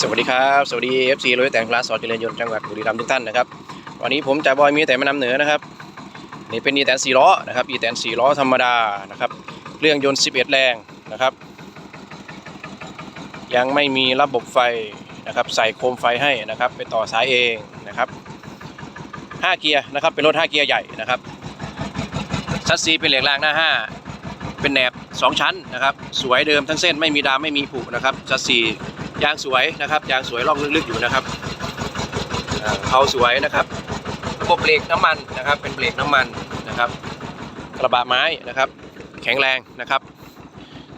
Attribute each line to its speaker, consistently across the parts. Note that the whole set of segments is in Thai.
Speaker 1: สวัสดีครับ สวัสดี FC รถแต่งคลาสสอเจริญยนต์จังหวัดบุรีรัมย์ทุกท่านนะครับ วันนี้ผมจ่าบอยมีแต่มานำเหนือนะครับ นี่เป็นอีแตน4ล้อนะครับอีแตน4ล้อธรรมดานะครับเครื่องยนต์ 11 แรงนะครับ ยังไม่มีระบบไฟนะครับใส่โคมไฟให้นะครับ ไปต่อสายเองนะครับ5เกียร์นะครับเป็นรถ5เกียร์ใหญ่นะครับชัดซีเป็นเหล็กรางหน้า 5 เป็นแหนบ 2 ชั้นนะครับ สวยเดิมทั้งเส้นไม่มีดามไม่มีผุนะครับชัดซี ยางสวยนะครับ ยางสวยร่องลึกๆอยู่นะครับเขาสวยนะครับระบบเบรกน้ำมันนะครับ เป็นเบรกน้ำมันนะครับ กระบะไม้นะครับ แข็งแรงนะครับ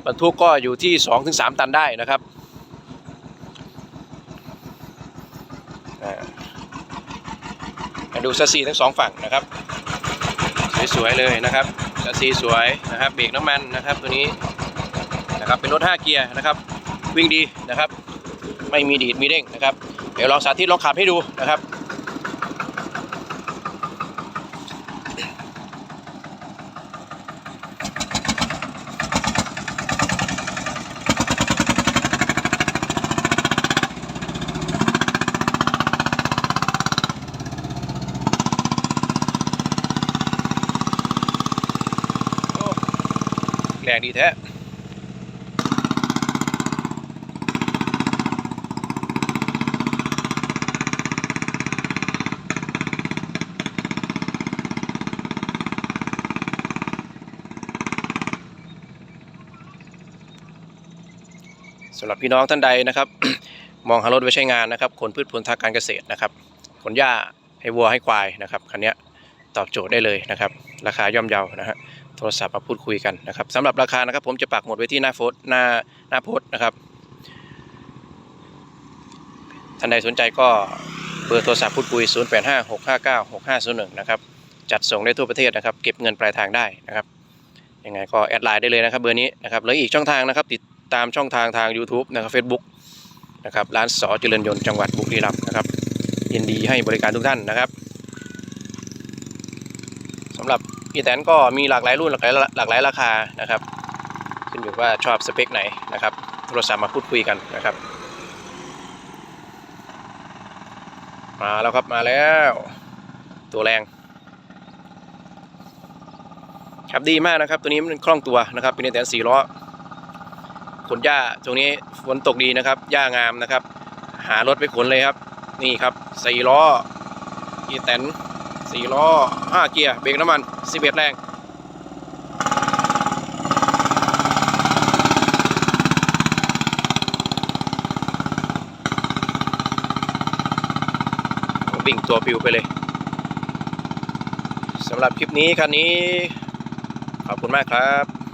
Speaker 1: บรรทุกก็อยู่ที่ 2-3 ตันได้นะครับมาดูซัสซีทั้งสองฝั่งนะครับ สวยๆเลยนะครับซัสซีสวยนะครับ เบรกน้ำมันนะครับตัวนี้นะครับเป็นรถ 5 เกียร์นะครับ วิ่งดีนะครับ ไม่มีดีดมีเด้งนะครับ เดี๋ยวลองสาธิตลองขับให้ดูนะครับแรงดีแท้ สำหรับพี่น้องท่านใดนะครับ มองหารถไว้ใช้งานนะครับขนพืชผลทางการเกษตรนะครับขนหญ้าให้วัวให้ควายนะครับคันนี้ตอบโจทย์ได้เลยนะครับ ราคาย่อมเยานะฮะโทรศัพท์มาพูดคุยกันนะครับสำหรับราคานะครับ ผมจะปักหมดไว้ที่หน้าโพสต์หน้าหน้าโพสต์นะครับท่านใดสนใจก็เบอร์โทรศัพท์พูดคุย 0856596501 นะครับ จัดส่งได้ทั่วประเทศนะครับ เก็บเงินปลายทางได้นะครับ ยังไงก็แอดไลน์ได้เลยนะครับ เบอร์นี้นะครับ แล้วอีกช่องทางนะครับติด ตามช่องทางทาง YouTube นะครับ Facebook นะครับร้านสอเจริญยนต์จังหวัดบุรีรัมย์นะครับยินดีให้บริการทุกท่านนะครับสำหรับอีแตนก็มีหลากหลายรุ่นหลากหลายหลากหลายราคานะครับขึ้นอยู่ว่าชอบสเปคไหนนะครับโทรศัพท์มาพูดคุยกันนะครับมาแล้วครับมาแล้ว ตัวแรงครับดีมากนะครับ ตัวนี้มันคล่องตัวนะครับเป็นอีแตนสี่ล้อ ขนหญ้าตรงนี้ฝนตกดีนะครับหญ้างามนะครับ หารถไปขนเลยครับ นี่ครับสี่ล้ออีแตนสี่ล้อห้าเกียร์เบรกน้ำมันสิบเอ็ดแรงบิ่งตัวปิวไปเลยสำหรับคลิปนี้คันนี้ ขอบคุณมากครับ